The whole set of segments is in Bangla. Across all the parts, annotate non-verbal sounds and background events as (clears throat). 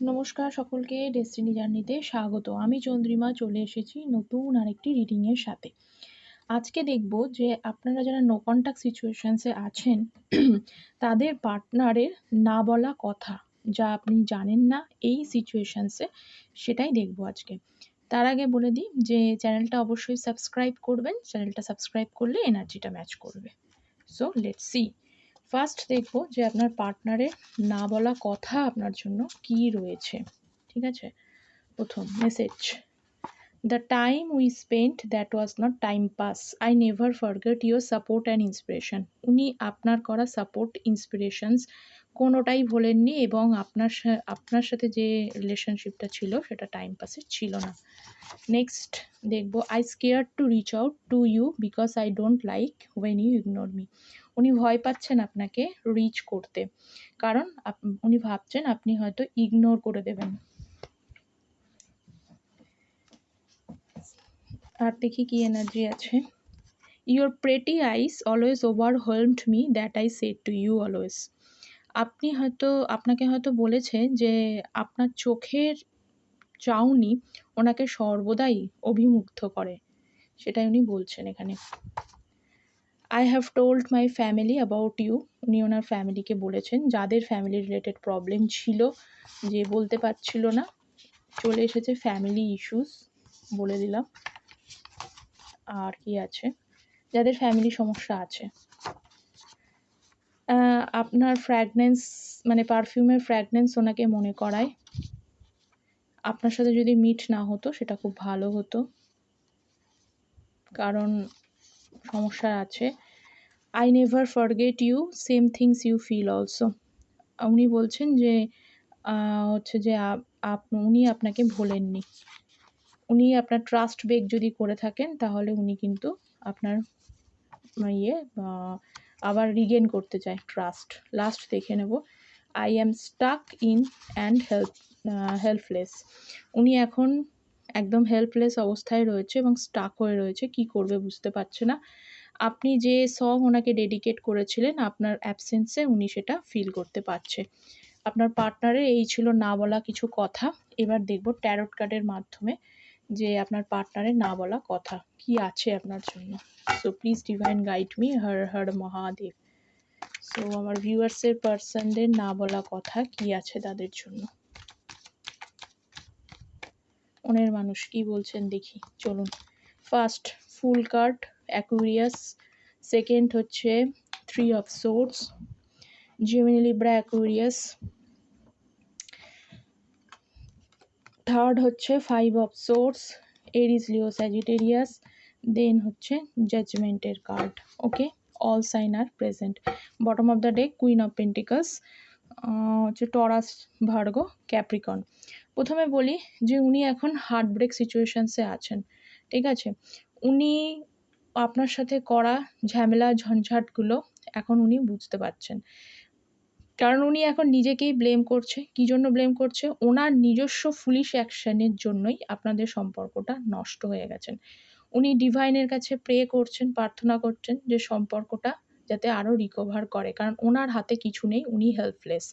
নমস্কার সকলকে ডেস্টিনি জার্নিতে স্বাগত। আমি চন্দ্রিমা, চলে এসেছি নতুন আরেকটি রিডিংয়ের সাথে। আজকে দেখব যে আপনারা যারা নো কন্ট্যাক্ট সিচুয়েশানসে আছেন, (clears throat) তাদের পার্টনারের না বলা কথা যা আপনি জানেন না, এই সিচুয়েশানসে সেটাই দেখব আজকে। তার আগে বলে দিই যে চ্যানেলটা অবশ্যই সাবস্ক্রাইব করবেন। চ্যানেলটা সাবস্ক্রাইব করলে এনার্জিটা ম্যাচ করবে। সো লেটস সি ফার্স্ট দেখব যে আপনার পার্টনারের না বলা কথা আপনার জন্য কি রয়েছে। ঠিক আছে? প্রথম message the time we spent that was not time pass I never forget your support and inspiration উনি আপনার করা সাপোর্ট ইন্সপিরেশনস কোনোটাই ভোলেননি এবং আপনার আপনার সাথে যে রিলেশনশিপটা ছিল সেটা টাইম পাসের ছিল না। নেক্সট দেখব I scare to reach out to you because I don't like when you ignore me উনি ভয় পাচ্ছেন আপনাকে রিচ করতে। কারণ উনি ভাবছেন আপনি হয়তো ইগনোর করে দেবেন। আর দেখি কি এনার্জি আছে। Your pretty eyes always overwhelmed me that I said to you always আপনি হয়তো, আপনাকে হয়তো বলেছে যে আপনার চোখের চাউনি ওনাকে সর্বদাই অভিমুগ্ধ করে। সেটাই উনি বলছেন এখানে। I have told my family about you উনি ওনার ফ্যামিলিকে বলেছেন। যাদের ফ্যামিলি রিলেটেড প্রবলেম ছিল, যে বলতে পারছিল না, চলে এসেছে ফ্যামিলি ইস্যুস বলে দিলাম। আর কি আছে? যাদের ফ্যামিলি সমস্যা আছে। আপনার ফ্র্যাগনেন্স মানে পারফিউমের ফ্র্যাগনেন্স ওনাকে মনে করায়। আপনার সাথে যদি মিট না হতো, সেটা খুব ভালো হতো। কারণ সমস্যা আছে। I never forget you same things you feel also উনি বলছেন যে হচ্ছে যে উনি আপনাকে ভোলেননি। উনি আপনার ট্রাস্ট বেক যদি করে থাকেন, তাহলে উনি কিন্তু আপনার ইয়ে আবার রিগেন করতে চায় ট্রাস্ট লাস্ট দেখে নেব। I am stuck in and help helpless উনি এখন একদম হেল্পলেস অবস্থায় রয়েছে এবং স্টাক হয়ে রয়েছে, কি করবে বুঝতে পারছে না। আপনি যে সং ওনাকে ডেডিকেট করেছিলেন, আপনার অ্যাবসেন্সে উনি সেটা ফিল করতে পারছে। আপনার পার্টনারের এই ছিল না বলা কিছু কথা। এবার দেখব ট্যারট কার্ডের মাধ্যমে যে আপনার পার্টনারের না বলা কথা কি আছে আপনার জন্য। So please divine guide me Har Har Mahadev. So আমার ভিউয়ার্সের পার্সনদের না বলা কথা কি আছে তাদের জন্য? মনের মানুষ। কি বলছেন? দেখি, চলুন। First fool card Aquarius second হচ্ছে three of swords Gemini Libra Aquarius third হচ্ছে five of swords Aries Leo Sagittarius then হচ্ছে জাজমেন্টের card okay all sign are present bottom of the deck queen of pentacles হচ্ছে টরাস ভার্গো ক্যাপ্রিকন প্রথমে বলি যে উনি এখন হার্ট ব্রেক সিচুয়েশানসে আছেন, ঠিক আছে? উনি আপনার সাথে করা ঝামেলা, ঝঞ্ঝাটগুলো এখন উনি বুঝতে পারছেন। কারণ উনি এখন নিজেকেই ব্লেম করছে। কী জন্য ব্লেম করছে? ওনার নিজস্ব ফুলিশ অ্যাকশানের জন্যই আপনাদের সম্পর্কটা নষ্ট হয়ে গেছেন। উনি ডিভাইনের কাছে প্রে করছেন, প্রার্থনা করছেন যে সম্পর্কটা যাতে আরও রিকভার করে। কারণ ওনার হাতে কিছু নেই, উনি হেল্পলেস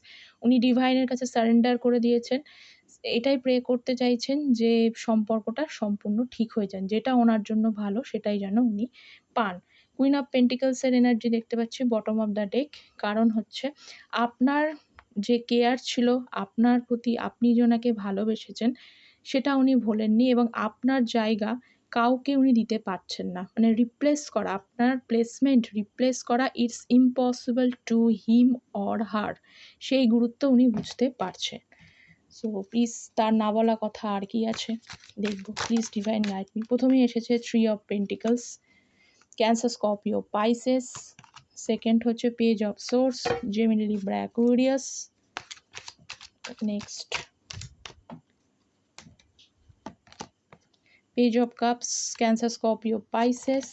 উনি ডিভাইনের কাছে সারেন্ডার করে দিয়েছেন। এটাই প্রে করতে চাইছেন যে সম্পর্কটা সম্পূর্ণ ঠিক হয়ে যান। যেটা ওনার জন্য ভালো, সেটাই যেন উনি পান। কুইন অফ পেন্টিকালসের এনার্জি দেখতে পাচ্ছি বটম অফ দ্য ডেক কারণ হচ্ছে আপনার যে কেয়ার ছিল, আপনার প্রতি আপনি যে ওনাকে ভালোবেসেছেন, সেটা উনি ভোলেননি এবং আপনার জায়গা কাউকে উনি দিতে পারছেন না। মানে রিপ্লেস করা, আপনার প্লেসমেন্ট রিপ্লেস করা it's impossible to him or her সেই গুরুত্ব উনি বুঝতে পারছেন। সো প্লিজ তার না বলা কথা আর কি আছে? দেখব। প্লিজ ডিভাইন গাইড মি প্রথমেই এসেছে three of pentacles Cancer Scorpio Pisces second হচ্ছে page of swords Gemini Aquarius next page of cups Cancer Scorpio Pisces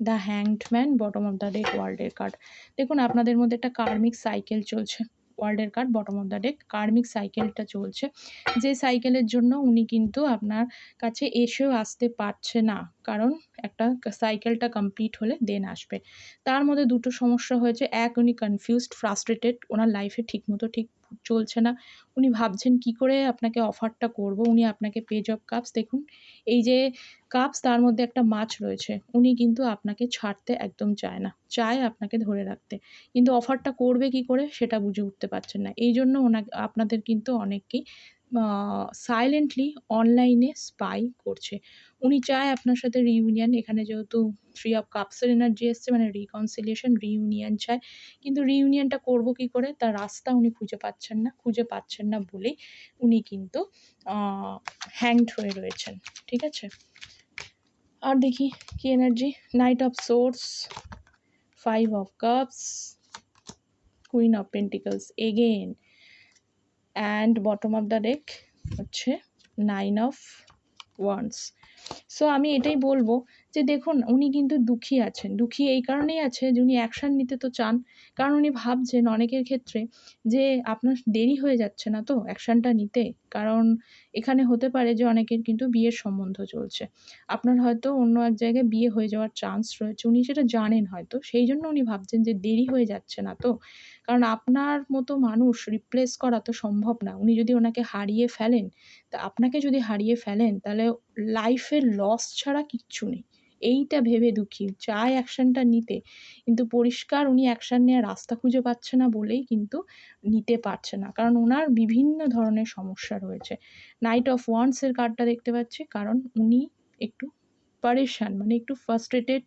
the hanged man bottom of the deck ওয়ার্ল্ডের কার্ড দেখুন, আপনাদের মধ্যে একটা কার্মিক সাইকেল চলছে। ওয়ার্ল্ডের card bottom of the deck karmic সাইকেলটা চলছে। যে সাইকেলের জন্য উনি কিন্তু আপনার কাছে এসেও আসতে পারছে না, কারণ একটা সাইকেলটা কমপ্লিট হলে দেন আসবে। তার মধ্যে দুটো সমস্যা হয়েছে। এক, উনি কনফিউজড ফ্রাস্ট্রেটেড ওনার লাইফে ঠিকমতো ঠিক চলছে না। উনি ভাবছেন কি করে আপনাকে অফারটা করব, উনি আপনাকে পেজ অফ কাপস দেখুন, এই যে কাপস তার মধ্যে একটা মাছ রয়েছে, উনি কিন্তু আপনাকে ছাড়তে একদম চায় না, চায় আপনাকে ধরে রাখতে। কিন্তু অফারটা করবে কি করে, সেটা বুঝে উঠতে পারছেন না। এই জন্য ওনাকে আপনাদের কিন্তু অনেককেই সাইলেন্টলি অনলাইনে স্পাই করছে। উনি চায় আপনার সাথে রিউনিয়ন এখানে যেহেতু থ্রি অফ কাপসের এনার্জি এসছে মানে রিকনসিলিয়েশন রিউনিয়ন চায়। কিন্তু রিউনিয়নটা করব কি করে? তার রাস্তা উনি খুঁজে পাচ্ছেন না, খুঁজে পাচ্ছেন না বলেই উনি কিন্তু হ্যাংড হয়ে রয়েছেন, ঠিক আছে? আর দেখি কি energy knight of swords five of cups queen of pentacles again and bottom of the deck হচ্ছে নাইন অফ ওয়ান্স সো আমি এটাই বলব যে দেখুন, উনি কিন্তু দুঃখী আছেন। দুঃখী এই কারণেই আছে যে উনি অ্যাকশান নিতে তো চান। কারণ উনি ভাবছেন অনেকের ক্ষেত্রে যে আপনার দেরি হয়ে যাচ্ছে না তো অ্যাকশানটা নিতে। কারণ এখানে হতে পারে যে অনেকের কিন্তু বিয়ের সম্বন্ধ চলছে। আপনার হয়তো অন্য এক জায়গায় বিয়ে হয়ে যাওয়ার চান্স রয়েছে। উনি সেটা জানেন হয়তো। সেই জন্য উনি ভাবছেন যে দেরি হয়ে যাচ্ছে না তো। কারণ আপনার মতো মানুষ রিপ্লেস করা তো সম্ভব না। উনি যদি ওনাকে হারিয়ে ফেলেন, তা আপনাকে যদি হারিয়ে ফেলেন, তাহলে লাইফের লস ছাড়া কিচ্ছু নেই। এইটা ভেবে দুঃখী। চায় অ্যাকশানটা নিতে। কিন্তু পরিষ্কার উনি অ্যাকশান নেওয়ার রাস্তা খুঁজে পাচ্ছে না বলেই কিন্তু নিতে পারছে না। কারণ ওনার বিভিন্ন ধরনের সমস্যা রয়েছে। নাইট অফ ওয়ান্সের কার্ডটা দেখতে পাচ্ছি, কারণ উনি একটু পারেশান মানে একটু ফার্স্ট্রেটেড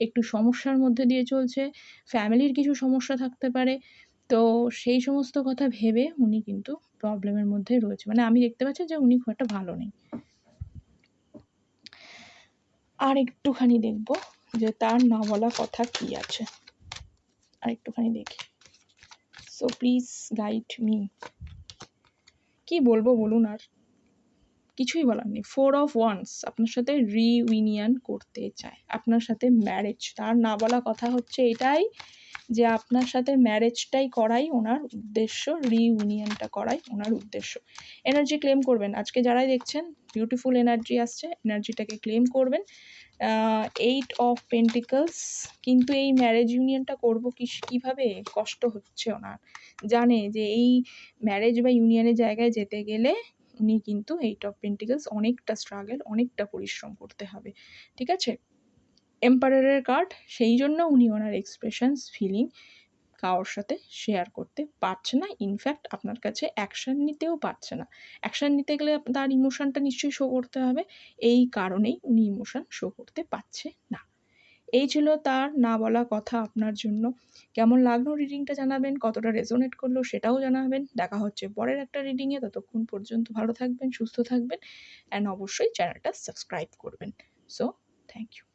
একটু সমস্যার মধ্যে দিয়ে চলছে ফ্যামিলির কিছু সমস্যা থাকতে পারে, তো সেই সমস্ত কথা ভেবে উনি কিন্তু প্রবলেমের মধ্যে রয়েছে। মানে আমি দেখতে পাচ্ছি যে উনি খুব একটা ভালো নেই। আর একটুখানি দেখব যে তার না বলা কথা কি আছে। আর একটুখানি দেখি। সো প্লিজ গাইড মি কি বলব বলুন আর। কিছুই বলার নেই। ফোর অফ ওয়ান্স আপনার সাথে রিউনিয়ন করতে চায়। আপনার সাথে ম্যারেজ তার না বলা কথা হচ্ছে এটাই যে আপনার সাথে ম্যারেজটাই করাই ওনার উদ্দেশ্য রিউনিয়নটা করাই ওনার উদ্দেশ্য। এনার্জি ক্লেম করবেন। আজকে যারাই দেখছেন বিউটিফুল এনার্জি আসছে এনার্জিটাকে ক্লেম করবেন। এইট অফ পেন্টিকলস কিন্তু এই ম্যারেজ ইউনিয়নটা করব কি, কীভাবে? কষ্ট হচ্ছে ওনার। জানে যে এই ম্যারেজ বা ইউনিয়নের জায়গায় যেতে গেলে উনি কিন্তু এইট অফ পেন্টিকলস অনেকটা স্ট্রাগল অনেকটা পরিশ্রম করতে হবে, ঠিক আছে? এম্পায়ারের কার্ড সেই জন্য উনি ওনার এক্সপ্রেশনস ফিলিং কারোর সাথে শেয়ার করতে পারছে না ইনফ্যাক্ট আপনার কাছে অ্যাকশান নিতেও পারছে না। অ্যাকশান নিতে গেলে তার ইমোশানটা নিশ্চয়ই শো করতে হবে, এই কারণেই উনি ইমোশান শো করতে পারছে না। এই ছিল তার না বলা কথা আপনার জন্য। কেমন লাগল রিডিংটা জানাবেন? কতটা রেজোনেট করল সেটাও জানাবেন। দেখা হচ্ছে পরের একটা রিডিংয়ে ততক্ষণ পর্যন্ত ভালো থাকবেন, সুস্থ থাকবেন অ্যান্ড অবশ্যই চ্যানেলটা সাবস্ক্রাইব করবেন। So thank you